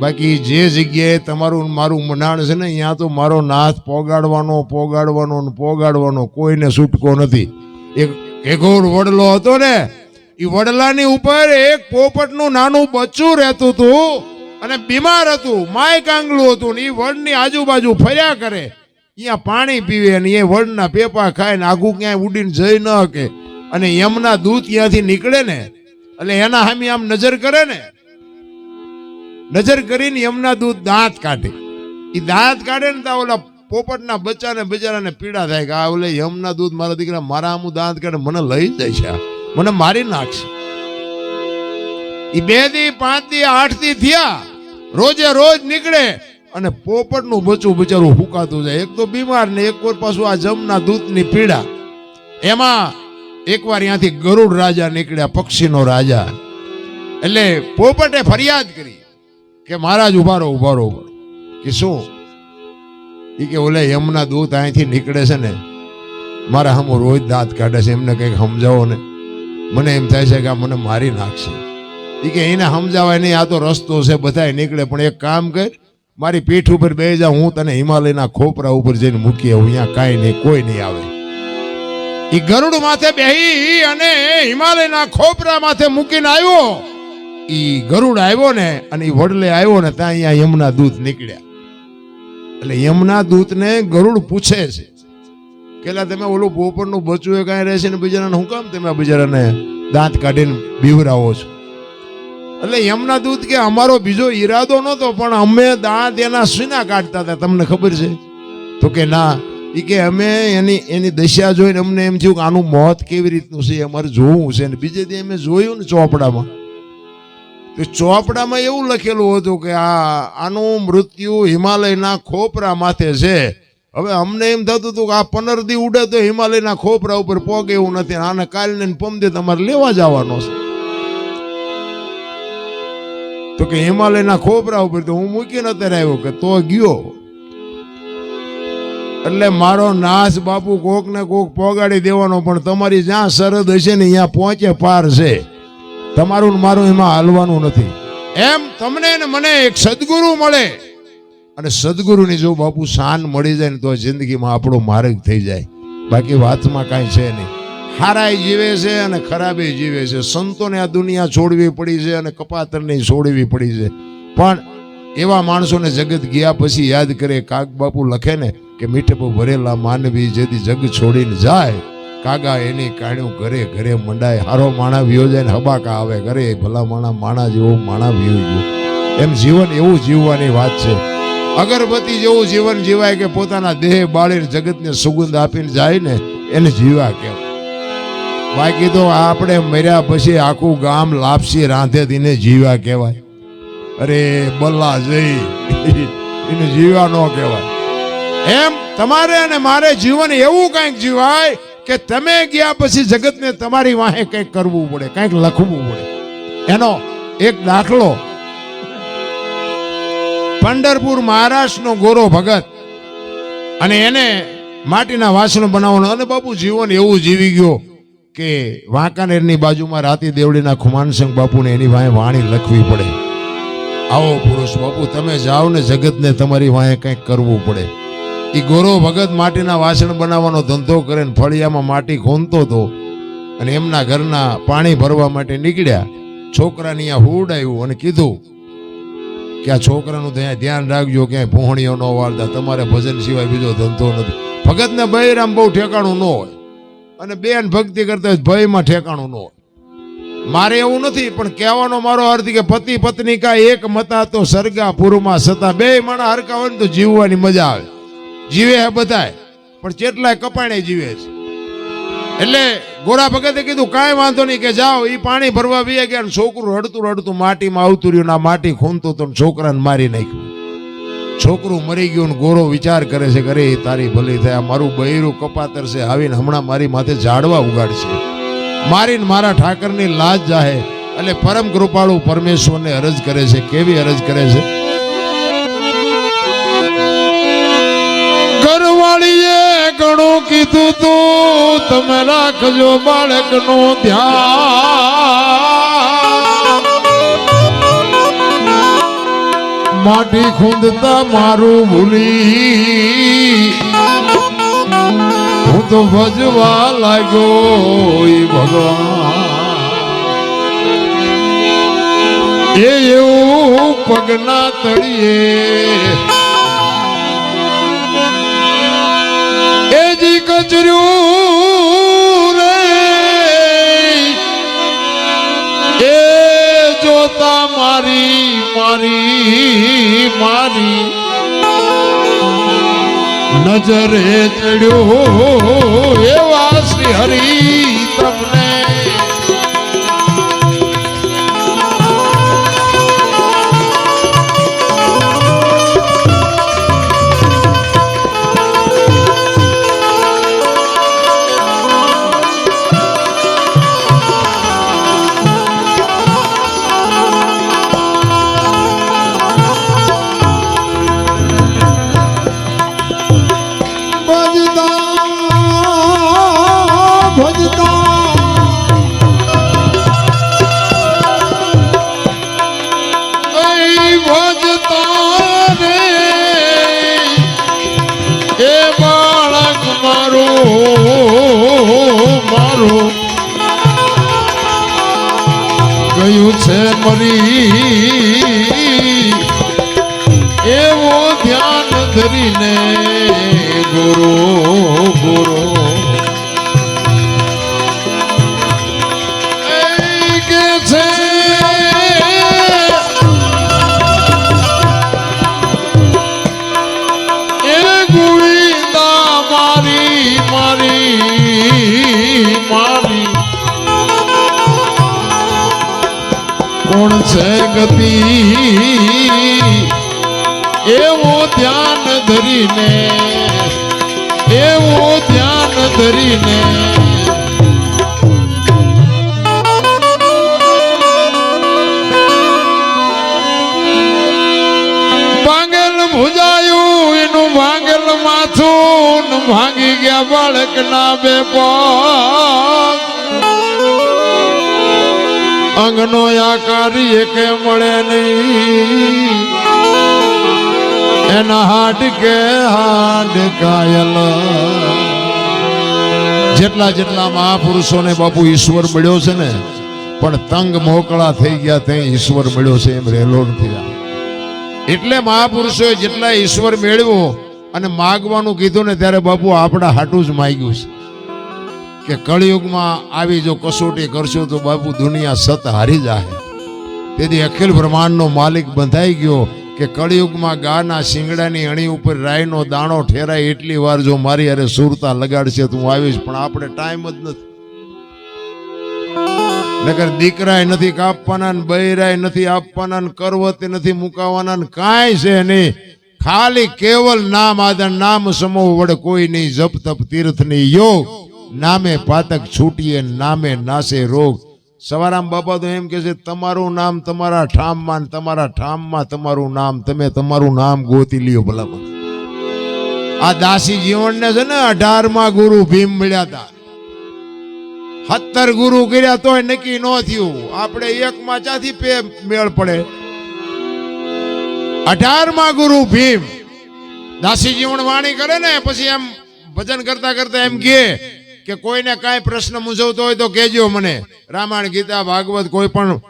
બાકી જે જગ્યાએ તમારું મારું મનાણ છે ને અહીંયા તો મારો નાથ પોગાડવાનો પોગાડવાનો પોગાડવાનો કોઈને છૂટકો નથી. એક એગોર વડલો હતો ને એ વડલાની ઉપર એક પોપટનું નાનું બચ્ચું રહેતું હતું અને બીમાર હતું માય કાંગલું હતું ને એ વડની આજુબાજુ ફર્યા કરે. અહીંયા પાણી પીવે અને એ વડના પેપા ખાય ને આઘું ક્યાંય ઉડીને જઈ ન શકે અને યમના દૂધ ત્યાંથી નીકળે ને, એટલે એના સામે આમ નજર કરે ને નજર કરીને યમના દૂધ દાંત કાઢે. એ દાંત કાઢે ને ત્યાં ઓલા પોપટના બચ્ચાને બિચારાને પીડા થાય કે આ ઓલે યમના દૂધ મારા દીકરા મારા આમું દાંત કાઢે, મને લઈ જાય છે મને મારી નાખશે. એ બે દી, પાંચ દી, આઠ દી થયા. રોજે રોજ નીકળે અને પોપટનું બચ્ચું બિચારું ફૂંકાતું જાય. એક તો બીમાર ને એક વાર પાછું આ જમના દૂધની પીડા. એમાં એકવાર ત્યાંથી ગરુડ રાજા નીકળ્યા, પક્ષીનો રાજા. એટલે પોપટે ફરિયાદ કરી. કે મહારાજ ઊભા રહો ઊભા રહો. કે શું? એ કે ઓલે યમના દૂત અહીંથી નીકળે છે ને, મારા હમો રોજ દાંત કાઢે છે, એમને કંઈક સમજાવો ને. મને એમ થાય છે કે આ મને મારી નાખશે. એ કે એને સમજાવાય નહીં, આ તો રસ્તો છે, બધાય નીકળે, પણ એક કામ કર, મારી પીઠ ઉપર બેસી જા, હું તને હિમાલયના ખોપરા ઉપર જઈને મૂકી આવું, અહીંયા કાંઈ નહીં, કોઈ નહીં આવે. એ ગરુડ માથે બેહી અને હિમાલયના ખોપરા માથે મૂકીને આવ્યો. ઈ ગરુડ આવ્યો ને અને એ વડલે આવ્યો ને ત્યાં અહીંયા યમના દૂત નીકળ્યા. એટલે યમના દૂતને ગરુડ પૂછે છે, કેલા તમે ઓલું પોપરનું બચવું એ કાંઈ રહેશે ને બિચારાને હું કામ તમે બિચારાને દાંત કાઢીને બીવરાવો છો? એટલે યમના દૂત કે, અમારો બીજો ઈરાદો નહોતો, પણ અમે દાંત એના સીના કાઢતા હતા, તમને ખબર છે? તો કે, ના. એ કે, અમે એની એની દશા જોઈને અમને એમ થયું કે આનું મોત કેવી રીતનું છે, અમારે જોવું છે અને બીજે દી અમે જોયું ને ચોપડામાં. તો ચોપડામાં એવું લખેલું હતું કે આ આનું મૃત્યુ હિમાલયના ખોપરા માથે છે. હવે અમને એમ થતું હતું કે આ પનરદી ઉડે તો હિમાલયના ખોપરા ઉપર પોગે એવું નથી આને કાલને પમદે તમારે લેવા જવાનો છે. તો કે હિમાલયના ખોપરા ઉપર તો હું મૂકીને અત્યારે આવ્યો કે તો ગયો. એટલે મારો નાશ બાપુ કોક ને કોક પોગાડી દેવાનો, પણ તમારી જ્યાં સરહદ હશે ને ત્યાં પહોંચે પાર છે. તમારું મારું એમાં હાલવાનું નથી. એમ તમને ને મને એક સદગુરુ મળે. અને સદગુરુની જો બાપુ શાન મળી જાય ને તો જિંદગીમાં આપણો માર્ગ થઈ જાય. બાકી વાતમાં કાંઈ છે નહીં. હારાય જીવે છે અને ખરાબે જીવે છે. સંતોને આ દુનિયા છોડવી પડી છે અને કપાતરને છોડવી પડી છે. પણ એવા માણસોને જગત ગયા પછી યાદ કરે કાગ બાપુ લખે ને કે મીઠપો ભરેલા માનવી જેથી જગ છોડીને જાય. કાગા એની કાણ્યું ઘરે ઘરે મંડાય. હારો માણા વિયો જાય ને હબાકા આવે. ઘરે ભલા માણા માણા જેવો માણા વિયો ગયો. એમ જીવન એવું જીવવાની વાત છે. અગરબત્તી જેવું જીવન જીવાય કે પોતાના દેહ બાળીને જગતને સુગંધ આપીને જાય ને એને જીવા કહેવાય બાકી તો આપણે મર્યા પછી આખું ગામ લાપસી રાંધે દીને જીવા કહેવાય. અરે બલ્લા જઈ. એને જીવા ન કહેવાય. એમ તમારે અને મારે જીવન એવું કંઈક જીવાય કે તમે ગયા પછી જગતને તમારી વાહે કંઈક કરવું પડે, કંઈક લખવું પડે. એનો એક દાખલો. પંઢરપુર મહારાષ્ટ્રનો ગોરો ભગત અને એને માટીના વાસણો બનાવવાનું અને બાપુ જીવન એવું જીવી ગયો કે વાંકાનેરની બાજુમાં રાતી દેવડીના ખુમાનસિંહ બાપુને એની વાંહે વાણી લખવી પડે. આવો પુરુષ બાપુ, તમે જાઓ ને જગતને તમારી વાંહે કંઈક કરવું પડે. એ ગોરો ભગત માટીના વાસણ બનાવવાનો ધંધો કરીને ફળિયામાં માટી ખોનતો હતો અને એમના ઘરના પાણી ભરવા માટે નીકળ્યા. છોકરાની અહીંયા હુડ આવ્યું અને કીધું કે આ છોકરાનું ત્યાં ધ્યાન રાખજો, ક્યાંય પહોણીઓ ન વાળતા, તમારે ભજન સિવાય બીજો ધંધો નથી. ભગતને બૈરામ બહુ ઠેકાણું ન હોય. અને બેન ભક્તિ કરતા ભયમાં ઠેકાણું ન હોય. મારે એવું નથી, પણ કહેવાનો મારો અર્થ કે પતિ પત્ની કા એક મતા તો સરગા પૂરમાં સતા બે માણા હરકા હોય ને તો જીવવાની મજા આવે. જીવે હે બધાય. પણ ચેટલાય કપાણે જીવે છે. એટલે ગોરા ભગતે કીધું, કાંઈ વાંધો નહીં કે જાઓ એ પાણી ભરવા વીએ ગયા છોકરું રડતું રડતું માટીમાં આવતું રહ્યું ના માટી ખૂંદતું તો છોકરાને મારી નાખ્યું. છોકરું મરી ગયું ને ગોરો વિચાર કરે છે કરે તારી ભલી થાય મારું બૈરું કપાતર છે, આવીને હમણાં મારી માથે ઝાડવા ઉગાડશે. મારીને મારા ઠાકરની લાજ જાહે. એટલે પરમ કૃપાળુ પરમેશ્વરને અરજ કરે છે. કેવી અરજ કરે છે? ઘણું કીધું તું, તમે રાખજો બાળકનું ધ્યાન. માટી ખૂંદતા મારું ભૂલી. હું તો ભજવા લાગ્યો ભગવાન. એ એવું પગના તળિયે કચર્યું રે. એ જોતા મારી મારી મારી નજરે ચડ્યો એવા શ્રી હરી ધરીને ગુરુ ગુરુ. એ કે છે? એ ગુવિંદા મારી મારી મારી. કોણ છે ગતિ? એવો ધ્યાન ધરીને, એવો ધ્યાન ધરીને. ભાંગેલ ભુજાયું એનું ભાંગેલ માથું ભાંગી ગયા બાળક ના બે પગ. અંગનો આકાર એકે મળે નહીં. એના હાડ કે હાડ કાયલ. જેટલા જેટલા મહાપુરુષોને બાપુ ઈશ્વર મળ્યો છે ને, પણ તંગ મોકળા થઈ ગયા ત્યાં ઈશ્વર મળ્યો છે એમ રહેલો નથી એટલે મહાપુરુષોએ જેટલા ઈશ્વર મેળવ્યો અને માગવાનું કીધું ને ત્યારે બાપુ આપણા હાટું જ માગ્યું છે. કે કળિયુગમાં આવી જો કસોટી કરશો તો બાપુ દુનિયા સત હારી જાય તેથી અખિલ બ્રહ્માંડનો માલિક બંધાઈ ગયો કે કળિયુગમાં ગાના શિંગડાની અણી ઉપર રાયનો દાણો ઠેરાય એટલી વાર જો મારી અરે સુરતા લગાડશે તો હું આવીશ, પણ આપણે ટાઈમ જ નથી. નગર દીકરાય નથી કાપવાના ને બૈરાય નથી આપવાના ને કરવતે નથી મુકાવાના ને કાંઈ છે નહીં. ખાલી કેવલ નામ આદર નામ સમૂહ વડે કોઈ નહીં. જપ તપ તીર્થની યોગ, નામે પાતક છૂટીએ નામે નાશે રોગ. સવારામ બાપા તો એમ કે છે, તમારું નામ તમારા ઠામમાં તમારા ઠામમાં તમારું નામ, તમે તમારું નામ ગોતી લ્યો ભલામાં આ દાસી જીવનને છે ને અઢારમાં ગુરુ ભીમ મળ્યા હતા સત્તર ગુરુ કર્યા તોય નક્કી ન થયું. આપણે એકમાં ચાથી પે મેળ પડે. અઢારમાં ગુરુ ભીમ. દાસી જીવન વાણી કરે ને, પછી એમ ભજન કરતા કરતા એમ કહે કે કોઈને કાંઈ પ્રશ્ન મૂંઝવતો હોય તો કહેજો મને. રામાયણ, ગીતા, ભાગવત કોઈ પણ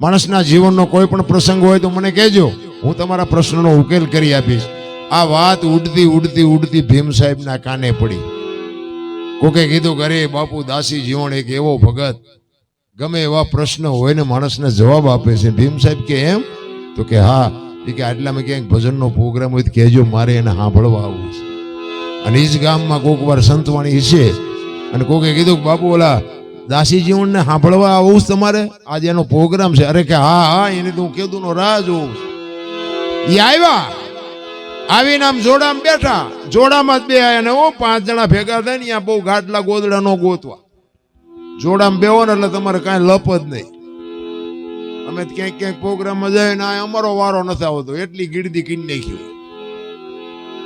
માણસના જીવનનો કોઈ પણ પ્રસંગ હોય તો મને કહેજો. હું તમારા પ્રશ્નનો ઉકેલ કરી આપીશ. આ વાત ઉડતી ઉડતી ઉડતી ભીમ સાહેબના કાને પડી. કોકે કીધું, ઘરે બાપુ દાસી જીવણ એક એવો ભગત. ગમે એવા પ્રશ્ન હોય ને માણસને જવાબ આપે છે. ભીમ સાહેબ કે, એમ? તો કે, હા. એ કે, આટલામાં ક્યાંક ભજનનો પ્રોગ્રામ હોય તો કહેજો, મારે એને સાંભળવા આવવું છે. અને એ ગામમાં કોક વાર સંતવાણી છે. અને કોકે કીધું કે, બાપુ, ઓલા દાસી જીવનને સાંભળવા આવું તમારે? આજે એનો પ્રોગ્રામ છે. અરે કે, હા હા, એને તો હું કીધું નો રાહ જોઉં. એ આવ્યા. આવીને આમ જોડામાં બેઠા. જોડામાં જ બે અને ઓ પાંચ જણા ભેગા થાય ને બહુ ગાટલા ગોદડા નો ગોતવા. જોડામાં બેહો ને એટલે તમારે કાંઈ લપ જ નહીં. અમે ક્યાંક ક્યાંક પ્રોગ્રામમાં જઈને અમારો વારો નથી આવતો. એટલી ગીરદી કીન નાખી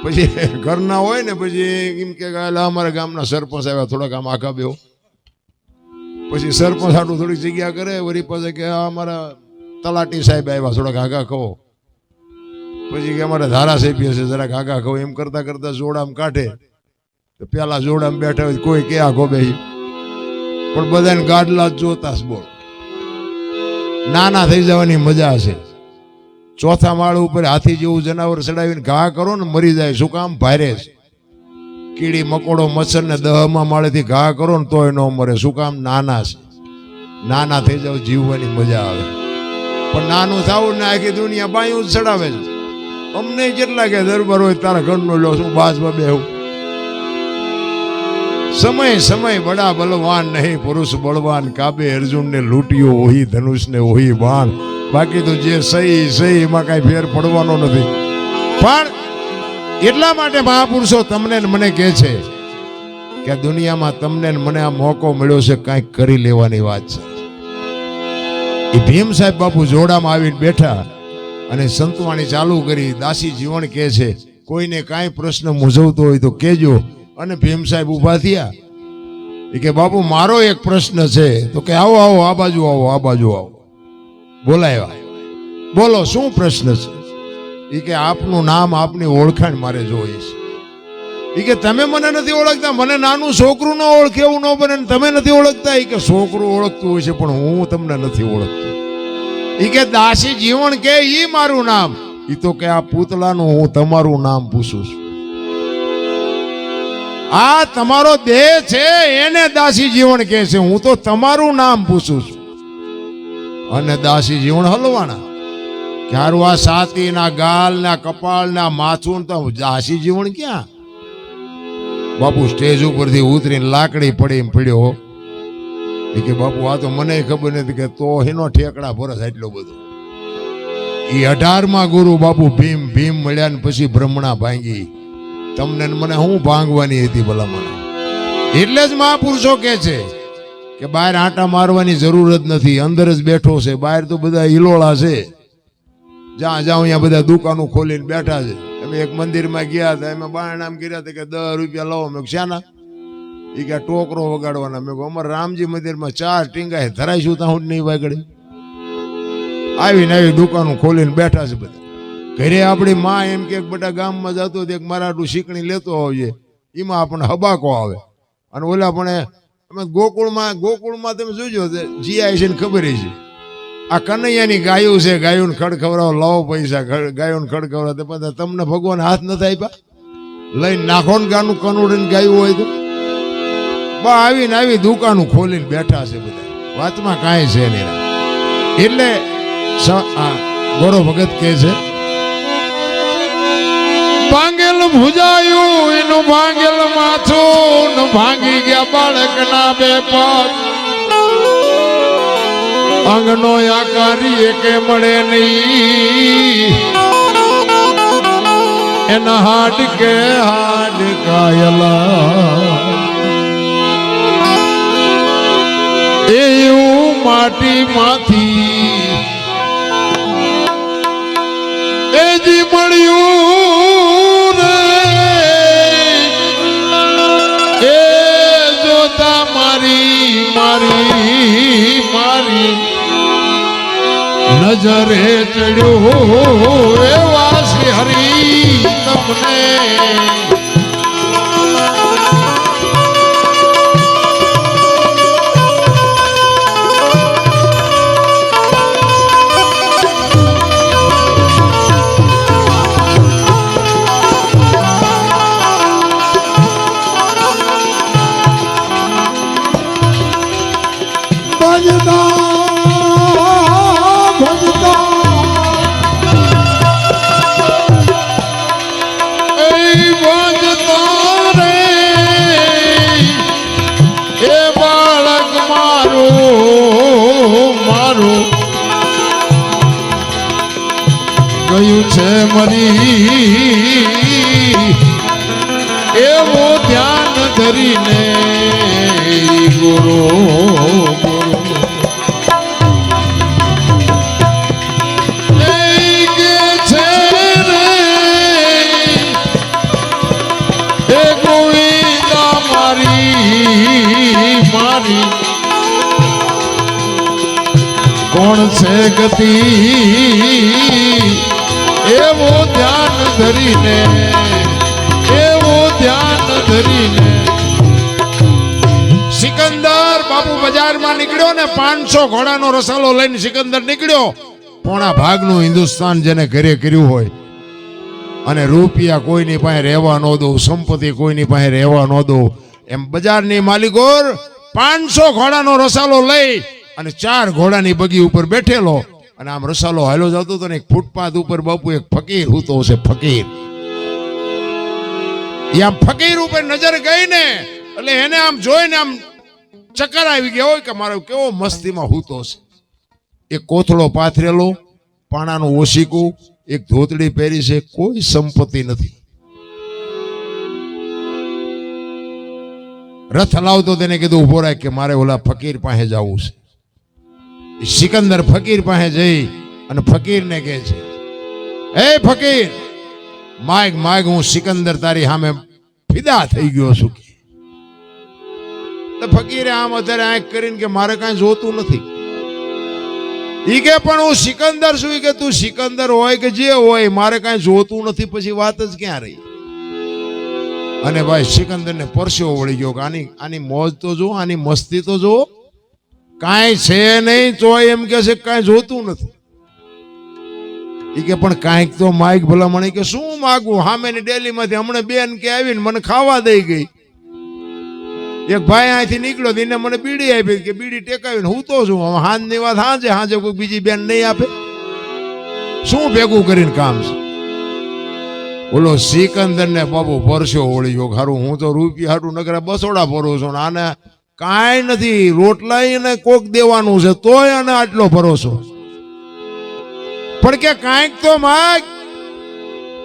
પછી ઘરના હોય ને પછી એમ કે "અલા, અમારા ગામના સરપંચ આવ્યા થોડાક આમ આખા બેહો. પછી સરપંચ આટલું થોડીક જગ્યા કરે વળી પાસે કે અમારા તલાટી સાહેબ આવ્યા થોડાક આગા કહો. પછી કે અમારે ધારાસભ્ય છે જરાક આગા કહો. એમ કરતા કરતા જોડામ કાઢે. તો પેલા જોડામ બેઠા હોય કોઈ કે આખો બે પણ બધાને ગાડલા જોતા બોલ. નાના થઈ જવાની મજા છે. ચોથા માળ ઉપર હાથી જેવું જનાવર ચડાવીને ઘા કરો ને મરી જાય. શું કામ? ભારે છે. કીડી, મકોડો, મચ્છર ને દહમાં માળેથી ઘા કરો ને તોય ન મરે. શું કામ? નાના છે. નાના થઈ જાવ જીવવાની મજા આવે. પણ નાનું થવું ને આખી દુનિયા બાયું ચડાવે છે. અમને કેટલા કે દરબાર હોય તારા ઘરનો લો શું બાજમાં બેહું. સમય સમય, બડા બલવાન નહીં, પુરુષ બળવાન. કાબે અર્જુનને લૂંટ્યો, ઓહી ધનુષને, ઓહી બાણ. બાકી તો જે સહી સહી એમાં કાંઈ ફેર પડવાનો નથી. પણ એટલા માટે મહાપુરુષો તમને મને કહે છે કે દુનિયામાં તમને મને આ મોકો મળ્યો છે, કાંઈક કરી લેવાની વાત છે. એ ભીમ સાહેબ બાપુ જોડામાં આવીને બેઠા અને સંતવાણી ચાલુ કરી, દાસી જીવન કહે છે, કોઈને કાંઈ પ્રશ્ન મૂંઝવતો હોય તો કહેજો. અને ભીમ સાહેબ ઊભા થયા. એ કે બાપુ, મારો એક પ્રશ્ન છે. તો કે આવો આવો, આ બાજુ આવો, આ બાજુ આવો. બોલાવ્યા. બોલો, શું પ્રશ્ન છે? એ કે આપનું નામ આપની ઓળખાણ મારે જોઈએ છે. એ કે તમે મને નથી ઓળખતા, મને નાનું છોકરું ન ઓળખે એવું ન બને તમે નથી ઓળખતા? એ કે છોકરું ઓળખતું હોય છે, પણ હું તમને નથી ઓળખતો. એ કે દાસી જીવન કે એ મારું નામ? એ તો કે આ પૂતળાનું હું તમારું નામ પૂછું છું. આ તમારો દેહ છે, એને દાસી જીવન કહે છે. હું તો તમારું નામ પૂછું છું. અને દાસી જીવન હલવાના. ક્યારું આ સાતી ના ગાલ ના કપાળ ના માથું તો દાસી જીવન ક્યાં? બાપુ સ્ટેજ ઉપરથી ઉતરીને લાકડી પડી પડ્યો. એ કે બાપુ, આ તો મને ખબર નથી કે તો એનો ઠેકડા ભરસ એટલો બધો. એ અઢારમાં ગુરુ બાપુ ભીમ ભીમ મળ્યા ને પછી બ્રહ્મણા ભાંગી. તમને મને શું ભાંગવાની હતી ભલા મને એટલે જ મહાપુરુષો કે છે કે બહાર આંટા મારવાની જરૂર જ નથી અંદર જ બેઠો છે બહાર તો બધા હિલોળા છે. જ્યાં જાઉં અહીંયા બધા દુકાનો ખોલીને બેઠા છે. અમે એક મંદિરમાં ગયા હતા એમાં બારણામ કર્યા હતા કે દસ રૂપિયા લાવો. મેં કીધું, શાના? એ કે ટોકરો વગાડવાના. મેં અમારે રામજી મંદિરમાં ચાર ટીંગાય ધરાઈશું ત્યાં હું નહીં વાગડે. આવીને આવી દુકાનો ખોલીને બેઠા છે બધા. ઘરે આપણી માં એમ કે બધા ગામમાં જતો એક મારા શીકણી લેતો આવજે એમાં આપણને હબાકો આવે. અને ઓલા પણ અમે ગોકુળમાં ગોકુળમાં તમે જોજો જીઆઈ છે ને ખબર છે. આ કનૈયાની ગાયું છે ગાયું ખડ ખવડાવો લાવો પૈસા ગાયું ખડ ખવડાવો તો પછી તમને ભગવાન હાથ નથી આપ્યા? લઈને નાખો ને ગાનું કનુડીને ગાયું હોય તો? બા, આવીને આવી દુકાનું ખોલીને બેઠા છે બધા. વાતમાં કાંઈ છે નહીં. એટલે ગોરો ભગત કહે છે ભાંગેલ ભુજાયું, એનું ભાંગેલ માથું ભાંગી ગયા બાળકના બે પગ. અંગનો આકારી એકે મળે નહીં. એના હાડ કે હાડ કાયલા એવું માટી માંથી એ મળ્યું મારી મારી નજરે ચડ્યો એવા શ્રી હરી તમને. મરી એવો ધ્યાન ધરીને ગુરુ કોણ છે ગતિ? એવો ધ્યાન ધરીને, એવો ધ્યાન ધરીને. સિકંદર બાપુ બજારમાં નીકળ્યો ને પાંચસો ઘોડાનો રસાલો લઈને સિકંદર નીકળ્યો. પોણા ભાગનું હિન્દુસ્તાન જેને ઘરે કર્યું હોય. અને રૂપિયા કોઈની પાસે રહેવા ન દો, સંપત્તિ કોઈની પાસે રહેવા ન દો. એમ બજારની માલિકો પાંચસો ઘોડાનો રસાલો લઈ અને ચાર ઘોડાની બગી ઉપર બેઠેલો. અને આમ રસાલો હાલો જતો હતો ને એક ફૂટપાથ ઉપર બાપુ એક ફકીર હૂતો છે ફકીર. એ આમ ફકીર ઉપર નજર ગઈ ને એટલે એને આમ જોઈને આમ ચક્કર આવી ગયા હોય કે મારો કેવો મસ્તીમાં હૂતો છે એક કોથળો પાથરેલો, પાણાનું ઓશીકું, એક ધોતડી પહેરી છે, કોઈ સંપત્તિ નથી. રથ લાવતો તેને કીધું, ઊભો રાખ કે મારે ઓલા ફકીર પાસે જવું છે. એ સિકંદર ફકીર પાસે જઈ અને ફકીરને કહે છે એ ફકીર, માગ માગ, હું સિકંદર તારી સામે ફિદા થઈ ગયો છું તો ફકીરે આમ અત્યારે આંખ કરીને કે, મારે કાંઈ જોતું નથી. ઈ કે, પણ હું સિકંદર છું. કે, તું સિકંદર હોય કે જે હોય, મારે કાંઈ જોતું નથી. પછી વાત જ ક્યાં રહી? અને ભાઈ સિકંદર ને પરસેવો વળી ગયો કે, આની આની મોજ તો જો, આની મસ્તી તો જો. કાંઈ છે નહીં, તો એમ કે છે કાંઈ જોતું નથી. એ કે પણ કાંઈક તો માઇક ભલામણ કે શું માગું? હામેની ડેલીમાંથી હમણાં બેન કે આવીને મને ખાવા દઈ ગઈ. એક ભાઈ અહીંથી નીકળ્યો એને મને બીડી આપી કે બીડી ટેકાવીને હું તો છું. હવે હાંજની વાત હાંજે હાંજે કોઈ બીજી બેન નહીં આપે. શું ભેગું કરીને કામ છે? ઓલો સિકંદર ને બાબુ પરસ્યો ઓળી ગયો. ખારું, હું તો રૂપિયા હાટું નકરા બસોડા ભરું છું આને કાંઈ નથી રોટલા ને કોક દેવાનું છે, તોય અને આટલો ભરોસો. પણ કે કાંઈક તો માગ.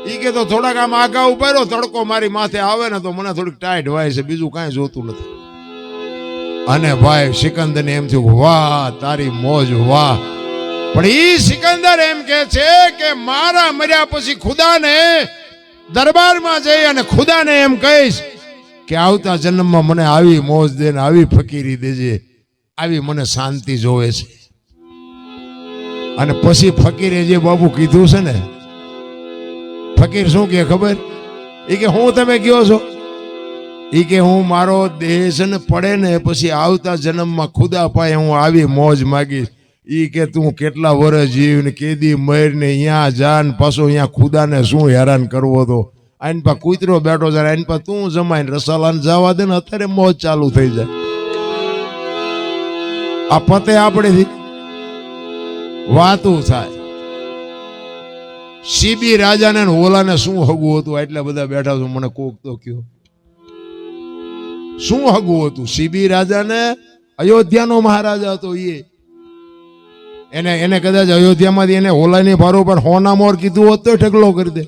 એ કે તો થોડાક આમ આગા ઊભા તડકો મારી માથે આવે ને તો મને થોડીક ટાઈટ વાય છે, બીજું કાંઈ જોતું નથી. અને ભાઈ સિકંદર ને એમ થયું, વાહ, તારી મોજ, વાહ. પણ એ સિકંદર એમ કે છે કે મારા મર્યા પછી ખુદાને દરબારમાં જઈ અને ખુદાને એમ કહીશ કે આવતા જન્મમાં મને આવી મોજ દે ને આવી ફકીરી દેજે. આવી મને શાંતિ જોવે છે. અને પછી ફકીરે જે બાબુ કીધું છે ને, ફકીર શું કે ખબર? એ કે, હું તમે કયો છો? એ કે, હું મારો દેહ છે ને પડે ને પછી આવતા જન્મમાં ખુદા પાય હું આવી મોજ માગીશ. એ કે, તું કેટલા વર્ષ જીવ ને કેદી મર ને અહીંયા જા ને પાછો અહીંયા ખુદાને શું હેરાન કરવો તો? આઈન પા કૂતરો બેઠો છે આઈન પા તું જમાઈને રસાલાને જવા દે ને અત્યારે મોજ ચાલુ થઈ જાય. આ પતે આપણેથી વાતું થાય. સીબી રાજાને ઓલાને શું હગવું હતું? એટલા બધા બેઠા છું, મને કોક તો કયો. શું હગવું હતું? સીબી રાજાને અયોધ્યાનો મહારાજા હતો એ. એને એને કદાચ અયોધ્યામાંથી એને ઓલાની ભારો પર હોના મોર કીધું હોત તો ઢગલો કરી દે.